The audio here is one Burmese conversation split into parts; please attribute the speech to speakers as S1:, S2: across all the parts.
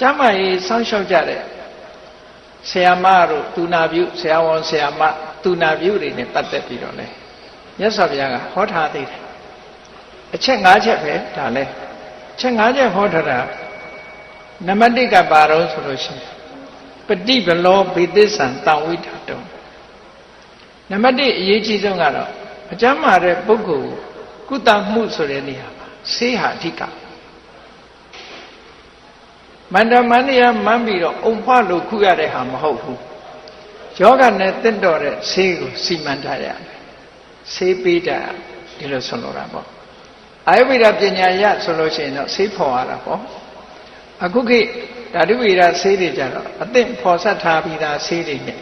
S1: ကျမ်းမာရေးစောင့်ရှောက်ကြတဲ့ဆရာမတို့တူနာပြုဆရာဝန်ဆရာမတူနာပြုတွေနဲ့ပတ်သက်ပြီးတော့လေမြတ်စွာဘုရားကဟောထားသေးတယ်အချက်၅ချက်ပဲဒါလဲအချက်၅ချက်ဟောထားတာနံပါတ်1ကပါတော့ဆိုလို့ရှိရင်ပฏิဘလောဘေသစ္ဆံတဝိထတုံနံပါတ်1အရေးကြီးဆုံးကတော့အကျမ်းမာတဲ့ပုဂ္ဂိုလ်ကုသမှုဆိုတဲ့နေရာမှာဆေးဟာအဓိက မန္တမန္တရာမှန်းပြီးတော့အုံဖွားလို့ခုရတဲ့ဟာမဟုတ်ဘူးယောဂနဲ့တင့်တော်တဲ့ဆေးကိုစီမံထားရမယ်ဆေးပေးတာဒီလိုဆိုလိုတာပေါ့အာယုဝိဒပညာရဆိုလို့ရှိရင်တော့ဆေးဖော်ရတာပေါ့အခုခေတ်ဓာတုဝိဒဆေးတွေကြတော့အသင့်ဖော်ဆက်ထားပြီးသားဆေးတွေနဲ့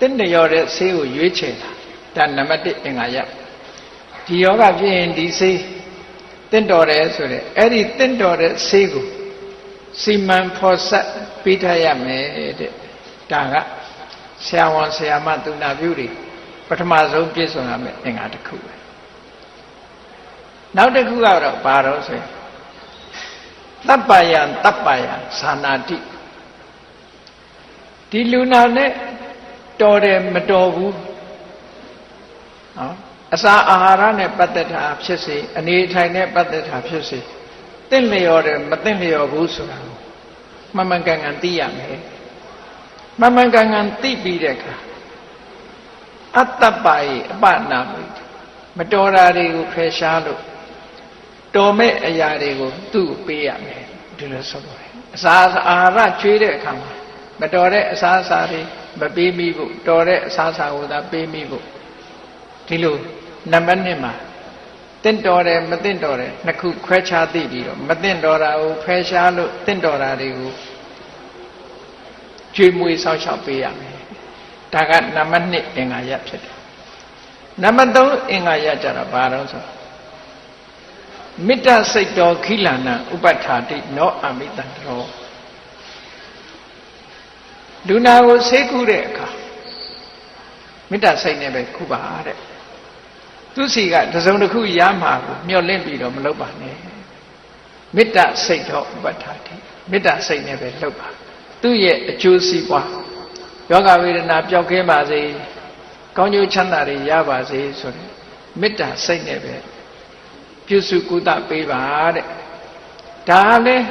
S1: တင့်လျော်တဲ့ဆေးကိုရွေးချယ်တာဒါနံပါတ်1အင်္ဂါရဒီယောဂဖြစ်ရင်ဒီဆေးတင့်တော်တယ်ဆိုတဲ့အဲ့ဒီတင့်တော်တဲ့ဆေးကို စီမံဖော်ဆက်ပေးထားရမယ်တဲ့ဒါကဆရာဝန်ဆရာမသူနာပြုတွေပထမဆုံးပြည့်စုံရမယ်အင်္ဂါတစ်ခုပဲနောက်တစ်ခုကတော့ဘာတော့ဆိုရင်တပ်ပယံတပ်ပယံဇာနာတိဒီလူနာနဲ့တော်တယ်မတော်ဘူးနော်အစာအာဟာရနဲ့ပတ်သက်တာဖြစ်စေအနေထိုင်နဲ့ပတ်သက်တာဖြစ်စေ တင့်လျော်တယ်မတင့်လျော်ဘူးဆိုတာကိုမှန်မှန်ကန်ကန်သိရမယ်မှန်မှန်ကန်ကန်သိပြီးတဲ့အခါအတ္တပါယအပနာမိမတော်တာတွေကိုဖယ်ရှားလို့တော်မဲ့အရာတွေကိုသူ့ကိုပေးရမယ်ဒီလိုဆိုလို့အစာအာဟာရကျွေးတဲ့အခါမှာမတော်တဲ့အစာအစာတွေမပေးမိဖို့တော်တဲ့အစာအစာကိုသာပေးမိဖို့ဒီလိုနံပါတ်1မှာ တင့်တော်တယ်မတင့်တော်တယ်နှစ်ခုခွဲခြားသိပြီးတော့မတင့်တော်တာကိုဖယ်ရှားလို့တင့်တော်တာတွေကိုကျွေးမွေးဆောက်ရှောက်ပေးရမယ်ဒါကနံပါတ်1အင်္ဂါရဖြစ်တယ်နံပါတ်3အင်္ဂါရကြတာဘာတော့ဆိုမေတ္တာစိတ်တော်ခိလဏဥပဋ္ဌာတိနောအမိတံတော်လူနာကိုဆေးကုတဲ့အခါမေတ္တာစိတ်နဲ့ပဲကုပါတဲ့ သူစီကတစုံတစ်ခုရမှာကိုမျှော်လင့်ပြီးတော့မလုပ်ပါနဲ့မေတ္တာစိတ်တော်ဥပဋ္ဌာတိမေတ္တာစိတ်နဲ့ပဲလုပ်ပါသူ့ရဲ့အကျိုးစီးပွားယောဂဝေဒနာပျောက်ကင်းပါစေကောင်းကျိုးချမ်းသာတွေရပါစေဆိုတဲ့မေတ္တာစိတ်နဲ့ပဲပြုစုကုသပေးပါတဲ့ဒါလည်း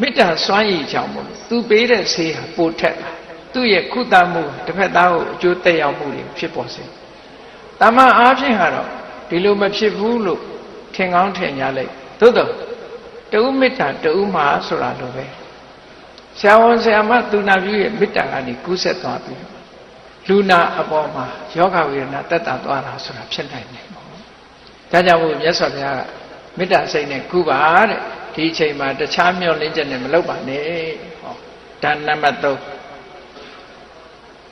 S1: မေတ္တာစွမ်းရည်ကြောင့်မို့သူပေးတဲ့ဆေးဟာပိုထက်လာသူ့ရဲ့ကုသမှုတစ်ဖက်သားကိုအကျိုးသက်ရောက်မှုတွေဖြစ်ပေါ်စေတ မန်အားဖြင့်ကတော့ဒီလိုမဖြစ်ဘူးလို့ထင်ကောင်းထင်ကြလိုက်သို့တော့တဦးမေတ္တာတဦးမှာဆိုတာလိုပဲဆရာဝန်ဆရာမသူနာပြုရဲ့မေတ္တာကနေကူးဆက်သွားပြီးလူနာအပေါ်မှာယောဂဝေဒနာတက်တာသွားတာဆိုတာဖြစ်နိုင်တယ်ပေါ့ဒါကြောင့်မို့မြတ်စွာဘုရားကမေတ္တာစိတ်နဲ့ကုပါတဲ့ဒီအချိန်မှာတခြားမျောလင်းချက်နဲ့မလုပ်ပါနဲ့ဟောဒါနံပါတ်3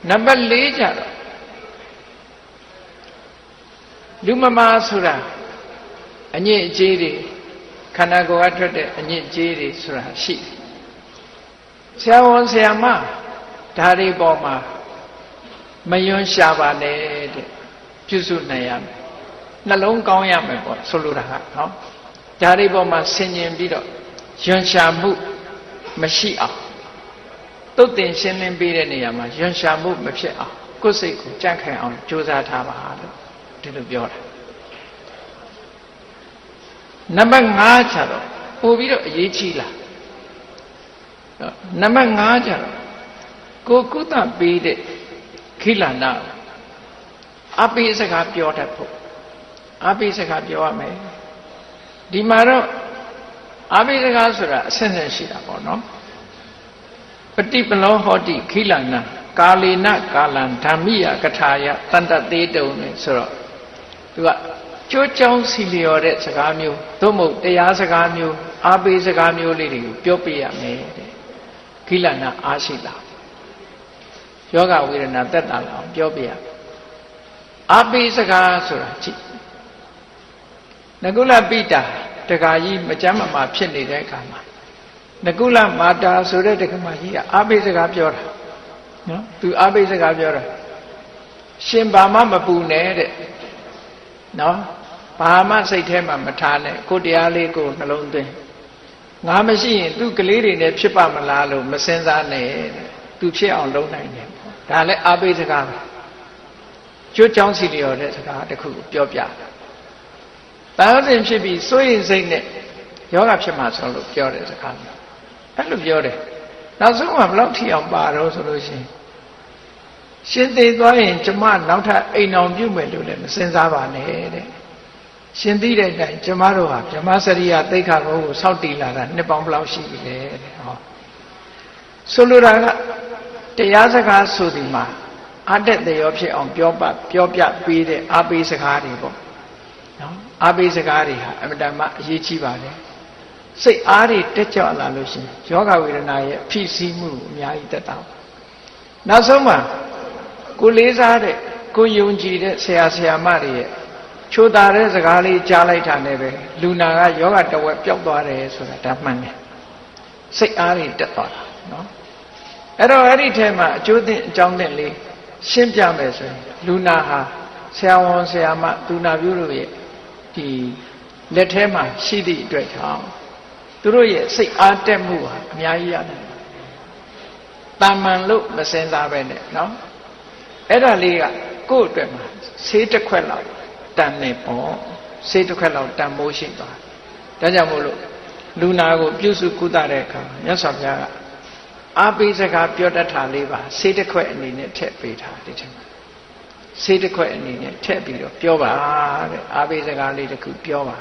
S1: နံပါတ်4ကျတော့ လူမမာဆိုတာအညစ်အကြေးတွေခန္ဓာကိုယ်ကထွက်တဲ့အညစ်အကြေးတွေဆိုတာရှိတယ်ဆရာဝန်ဆရာမဒါတွေပေါ်မှာမယွန်းရှာပါနဲ့တဲ့ပြုစုနိုင်ရမယ်နှလုံးကောင်းရမယ်ပေါ့ဆိုလိုတာကနော်ဒါတွေပေါ်မှာဆင်ញင်ပြီးတော့ယွန်းရှာမှုမရှိအောင်တုတ်တင်ရှင်းလင်းပေးတဲ့နေရာမှာယွန်းရှာမှုမဖြစ်အောင်ကိုယ်စိတ်ကိုကြန့်ခိုင်အောင်ကြိုးစားထားပါလို့ ဒီလိုပြောတာနံပါတ်5ကျတော့ပို့ပြီးတော့အရေးကြီးလားနံပါတ်5ကျတော့ကိုကုသပေးတဲ့ခိလန္ဒအပိစကားပြောတတ်ဖို့အပိစကားပြောရမယ်ဒီမှာတော့အပိစကားဆိုတာအဆင့်ဆင့်ရှိတာပေါ့နော်ပฏิပလောဟောတိခိလန္ဒကာလေနကာလံဓမ္မိယကထာယတန်တသေးတုံနဲ့ဆိုတော့ သူကကြိုးကြောင်းစီလျော်တဲ့စကားမျိုးသို့မဟုတ်တရားစကားမျိုးအားပေးစကားမျိုးလေးတွေကိုပြောပြရမယ်တဲ့ခိလနာအားရှိလာယောဂဝေဒနာတက်တာလာအောင်ပြောပြရအားပေးစကားဆိုတာကြည့်နကုလပိတာတခါကြီးမကြမ်းမမာဖြစ်နေတဲ့အခါမှာနကုလမာတာဆိုတဲ့တက္ကမကြီးကအားပေးစကားပြောတာနော်သူအားပေးစကားပြောတာရှင်ဘာမှမပူနဲ့တဲ့ နော်ဘာမှစိတ်ထဲမှာမထားနဲ့ကိုတရားလေးကိုနှလုံးသွင်းငါမရှိရင်သူ့ကလေးတွေနဲ့ဖြစ်ပါမလားလို့မစင်စားနဲ့တဲ့သူဖြစ်အောင်လုပ်နိုင်တယ်ဒါလည်းအားပေးစကားပဲကျွတ်ကြောင်းစီလျော်တဲ့စကားတစ်ခုကိုပြောပြတာတာဝစဉ်ဖြစ်ပြီးစိုးရင်စိတ်နဲ့ယောဂဖြစ်မှဆုံးလို့ပြောတဲ့စကားမျိုးအဲ့လိုပြောတယ်နောက်ဆုံးမှဘယ်လောက်ထိအောင်ပါတော့ဆိုလို့ရှိရင် ရှင်သေးသွားရင်ကျမနောက်ထပ်အိမ်အောင်ပြုမယ်လို့လည်းမစင်စားပါနဲ့တဲ့ရှင်သိတဲ့အတိုင်းကျမတို့ဟာဗြဟ္မစရိယသိက္ခာကိုစောင့်တည်လာတာနှစ်ပေါင်းဘယ်လောက်ရှိပြီလဲတဲ့ဟောဆိုလိုတာကတရားစကားဆိုဒီမှာအတက်တရောဖြစ်အောင်ပြောပပြောပြပေးတဲ့အားပေးစကားတွေပေါ့နော်အားပေးစကားတွေဟာအမတန်မှအရေးကြီးပါတယ်စိတ်အားတွေတက်ကြွလာလို့ရှိရင်ယောဂဝေဒနာရဲ့ဖိစီးမှုကိုအများကြီးတက်တာနောက်ဆုံးမှာ ကိုလေးစားတဲ့ကိုယုံကြည်တဲ့ဆရာဆရာမတွေရဲ့ချိုးတာတဲ့စကားလေးကြားလိုက်တာနဲ့ပဲလူနာကယောဂတဝက်ပျောက်သွားတယ်ဆိုတာဒါမှန်တယ်စိတ်အားတွေတက်သွားတာနော်အဲ့တော့အဲ့ဒီထဲမှာအကျိုးသင့်အကြောင်းသင့်လေးရှင်းပြမယ်ဆိုရင်လူနာဟာဆရာဝန်ဆရာမသူနာပြုတို့ရဲ့ဒီလက်ထဲမှာရှိသည့်အတွက်ကြောင့်သူတို့ရဲ့စိတ်အားတက်မှုဟာအများကြီးရတယ်တာမန်လို့မစင်စားပဲနဲ့နော် အဲ့ဒါလေးကကိုယ့်အတွက်မှာဆေးတစ်ခွက်လောက်တန်နေပေါ့ဆေးတစ်ခွက်လောက်တန်မိုးရှိသွားဒါကြောင့်မို့လို့လူနာကိုပြုစုကုသတဲ့အခါမြတ်စွာဘုရားကအားပေးစကားပြောတတ်တာလေးပါဆေးတစ်ခွက်အနေနဲ့ထည့်ပေးတာဒီချိန်မှာဆေးတစ်ခွက်အနေနဲ့ထည့်ပြီးတော့ပြောပါတဲ့အားပေးစကားလေးတစ်ခုပြောပါ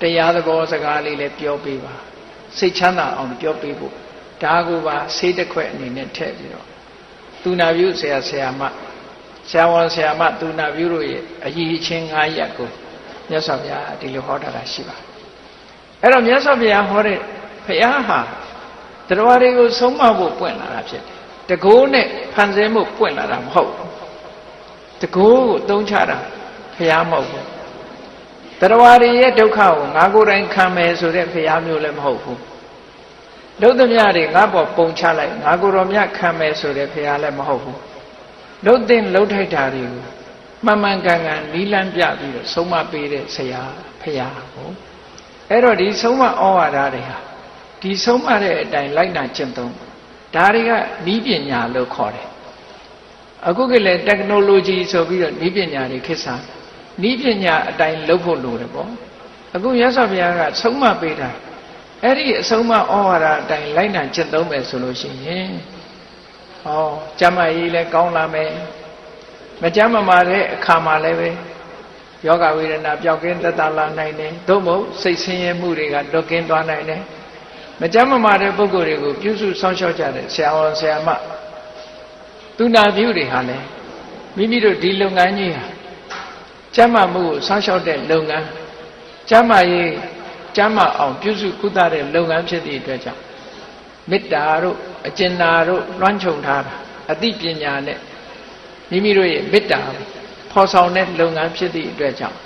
S1: တရားသဘောစကားလေးလည်းပြောပေးပါစိတ်ချမ်းသာအောင်ပြောပေးဖို့ဒါကိုပါဆေးတစ်ခွက်အနေနဲ့ထည့်ပြီးတော့သူနာပြုဆရာဆရာမ ဆရာဝန်ဆရာမသူနာပြုတို့ရဲ့အရေးချင်း၅ရက်ကိုမြတ်စွာဘုရားဒီလိုဟောထားတာရှိပါတယ်အဲ့တော့မြတ်စွာဘုရားဟောတဲ့ဘုရားဟာတရားတွေကိုဆုံးမဖို့ပွင့်လာတာဖြစ်တယ်တကိုးနဲ့ဖန်ဆင်းဖို့ပွင့်လာတာမဟုတ်ဘူးတကိုးကိုသုံးချတာဘုရားမဟုတ်ဘူးတရားတွေရဲ့ဒုက္ခကိုငါကိုယ်တိုင်ခံမယ်ဆိုတဲ့ဘုရားမျိုးလည်းမဟုတ်ဘူးလုံးသမျှတွေငါပေါ်ပုံချလိုက်ငါကိုယ်တော်မြတ်ခံမယ်ဆိုတဲ့ဘုရားလည်းမဟုတ်ဘူး လုံးတင်လုံးထိုက်တာတွေကိုမှန်မှန်ကန်ကန်နီးလန်းပြပြီးတော့ဆုံးမပေးတဲ့ဆရာဘုရားဟုတ်အဲ့တော့ဒီဆုံးမဩဝါဒတွေဟာဒီဆုံးမတဲ့အတိုင်းလိုက်နာကျင့်သုံးဒါတွေကနီးပညာလို့ခေါ်တယ်အခုကလည်း technology ဆိုပြီးတော့နီးပညာတွေခေတ်စားနီးပညာအတိုင်းလုပ်ဖို့လိုတယ်ပေါ့အခုရသော်ဘုရားကဆုံးမပေးတာအဲ့ဒီအဆုံးမဩဝါဒအတိုင်းလိုက်နာကျင့်သုံးမယ်ဆိုလို့ရှိရင် ဟောကျမ်းမာရေးလည်းကောင်းလာမယ်မကျမ်းမာမာတဲ့အခါမှာလည်းပဲယောဂဝေဒနာပျောက်ကင်းသက်သာလာနိုင်တယ်သို့မဟုတ်စိတ်ဆင်းရဲမှုတွေကလွတ်ကင်းသွားနိုင်တယ်မကြမ်းမမာတဲ့ပုဂ္ဂိုလ်တွေကိုပြုစုဆောင်းလျှောက်ကြတဲ့ဆရာဝန်ဆရာမသူနာပြုတွေဟာလည်းမိမိတို့ဒီလုပ်ငန်းကြီးဟာကျမ်းမာမှုကိုဆောင်းလျှောက်တဲ့လုပ်ငန်းကျမ်းမာရေးကျမ်းမာအောင်ပြုစုကုသတဲ့လုပ်ငန်းဖြစ်သည့်အတွက်ကြောင့် မေတ္တာတို့အကျဉ်းနာတို့လွှမ်းခြုံထားတာအသိပညာနဲ့မိမိတို့ရဲ့မေတ္တာဖော်ဆောင်တဲ့လုပ်ငန်းဖြစ်သည့်အတွက်ကြောင့်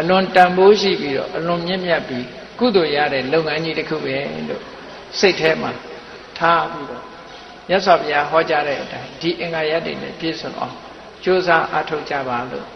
S1: အလွန်တန်ဖိုးရှိပြီးတော့အလွန်မြင့်မြတ်ပြီးကုသိုလ်ရတဲ့လုပ်ငန်းကြီးတစ်ခုပဲလို့စိတ်ထဲမှာထားပြီးတော့မြတ်စွာဘုရားဟောကြားတဲ့အတိုင်းဒီအင်္ဂါရတ္တိနဲ့ပြည့်စုံအောင်ကြိုးစားအားထုတ်ကြပါလို့